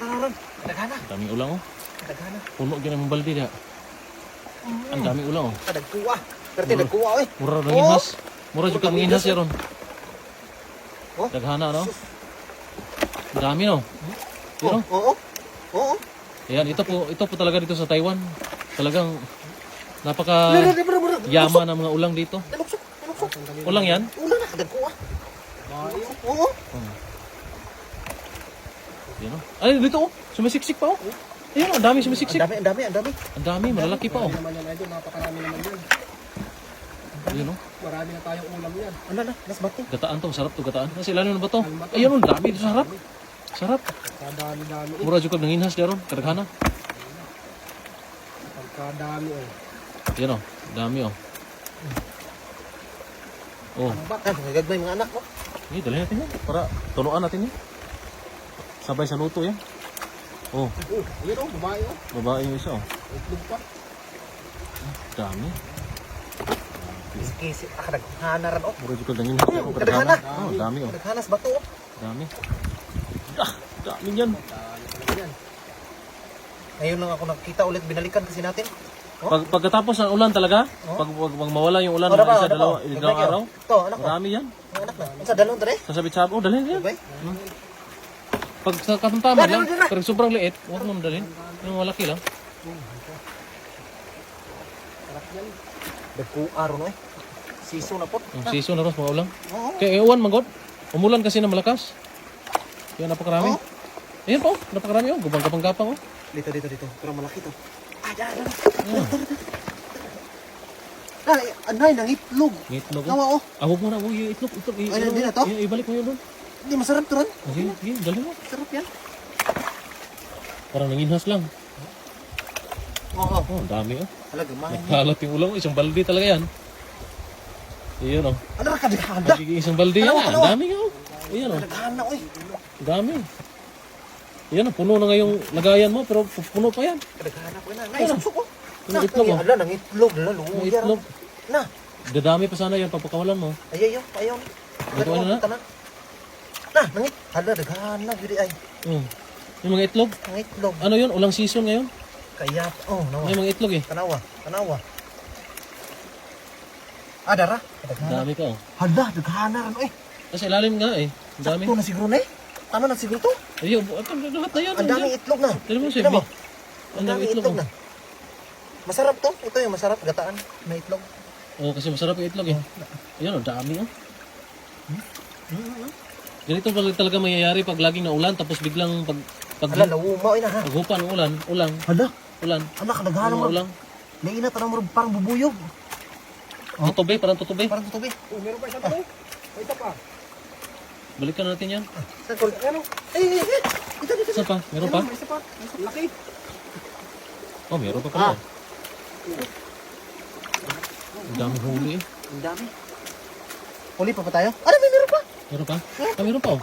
Karan. Kadagana. Ang daming ulang oh. Kadagana. Puno gyud ang balde diha. Ang daming ulang oh. Kadagkuha. Pero Mura. nagkuha eh. Mura ra Oh. inhas. Mura jud kang inhas yaron. Oh. Daghana no. Dami no. Oo. Oo. Oo. Ayan, ito po, ito po talaga dito sa Taiwan. Talagang napaka yaman ng mga ulang dito. Ulang yan? Ulan na. Kadagkuha. Oo. Yan oh. Ay, dito oh. Sumisiksik pa oh. Ayun, ang dami Ang sumisiksik. dami, ang dami, ang dami. Ang dami, malalaki pa oh. naman yan idol, napakarami naman yan. Ayun oh. Marami na tayong ulam yan. Ano na? Nas bato. Gataan to, sarap to gataan. Kasi ilalim na ba to? Ayun oh, ang dami dito sarap. Sarap. Kadami-dami. Mura jud kag nanginhas daron, kadaghana. Pagkadami eh. Yan oh, dami oh. Oh, Ah, nagagmay mga anak mo. ini dalhin natin yan para tunuan natin yan. Sabay sa luto yan. Oh, Oh, yun oh, babae oh. babae yung isa oh. Itlog pa. Dami. Kisi, ah, kadagana rin oh. Mura nanginhas daron, Kadaghana. kadaghana. Oh, dami oh. Kadaghanas bato oh. Dami. Ah, dami yan. Ngayon lang ako nakita ulit, binalikan kasi natin. Oh. Pag pagkatapos ng ulan talaga, Oh. pag, pag, pag mawala yung ulan Oh, ng isa, dalawa, dalawang araw, Ito, anak marami yan. Anak na. Sa tare. Sasabit sa oh, dalhin yan. Ibay. Pag sa katamtaman lang, pero sobrang liit, huwag mo dalhin. Yung malaki lang. Dagkuha ron eh. Siso na po. Yung season na rin mga ulang. Oo. Kaya iwan magod. Umulan kasi na malakas. Kaya napakarami. Oh. Ayan po, napakarami oh. Gubang-gapang-gapang oh. Dito, dito, dito. Pero malaki to. Ah, dyan, dyan. Ayan. Ay, anay, nang itlog. Itlog oh. Nawa oh. Huwag mo na. Huwag yung itlog. Itlog. Ay, ano hindi mo, na to? Ibalik mo yun doon. Hindi, masarap to ron. Okay, okay. Dali mo. Sarap yan. Parang nanginhas lang. Oo. Oh, dami oh. Talaga, mahal. Nagkalat yung ulang. Isang balde talaga yan. Iyon oh. Ano na kadagana? Magiging isang balde yan. Ano, ano? Ang dami oh. Ayan oh. Kadagana, oy. Ang dami. Yan oh. Puno na ngayong lagayan mo. Pero puno pa yan. Kadagana ko na. Nay, suksok oh. Yung itlog, oh. Ala, nang itlog. Ala, Yung luya. itlog. Na. Dadami pa sana yan pagpakawalan mo. Ay, ayaw, ayaw. Ito, ano na? Tanan. Na, nangit. Hala, dagana. Giri ay. Oh. Yung mga itlog. Nang itlog. Ano yun? Ulang season ngayon? Kaya, oh, nawa. May mga itlog eh. Kanawa, kanawa. Ah, dara. Ang dami ka oh. Hala, dagana rin, oy. Kasi ilalim nga eh. Ang dami. Sakto na siguro na eh. Tama na siguro to. Ayun, bu- ito, lahat na yan. Ang dami itlog na. Tignan mo. Tignan mo. Ang dami itlog. na. Masarap to. Ito yung masarap. Gataan. May itlog. Oh, kasi masarap yung itlog eh. Ayun, ang dami oh. Ganito pala talaga mangyayari pag laging naulan tapos biglang pag pag Hala, lawuma. Ay na ha. paghupa ng ulan, ulang, Hala. ulan, Anak, naghanap mga mo. ulang. May inat na mo parang bubuyog. Tutubi, parang tutubi. Parang tutubi. Oh, meron pa isang tanong. May isa pa. Balikan natin yan. Saan ko? Ano? Eh, eh, eh. Ito, dito. Saan pa? Meron pa? May isa pa. May isa. Laki. Oh, meron pa pala. Ah. Ang dami huli eh. Ang dami. Huli pa pa tayo? Ano, may meron pa. Meron pa? Ah, meron pa oh.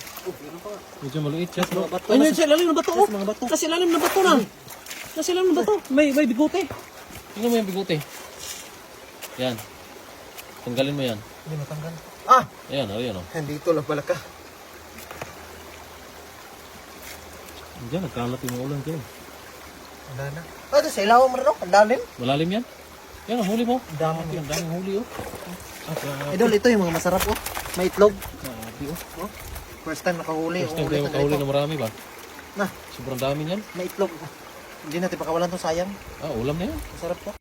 Medyo maliit siya. Mga bato. Ay, nasa ilalim ng bato oh. Mga bato. Nasa ilalim ng bato na. Nasa ilalim ng bato. May, may bigote. Tingnan mo yung bigote. Yan. Tanggalin mo yan. Hindi matanggal. Ah! Ayan, ayan oh. Nandito lang pala ka. Diyan, nagkalat yung ulan dyan. Wala na. Ah, ito sa ilaw mo rin, oh. Ang lalim. Malalim yan. Yan, ang huli mo. Ang dami. Ang huli oh. Ah. Idol, ito yung mga masarap, oh. May itlog. Grabe oh. Oh. First time nakahuli. First time tayo na makahuli marami ba? Na, Sobrang dami niyan. may itlog. Hindi natin pakawalan to sayang. Ah, ulam na yan. Masarap to.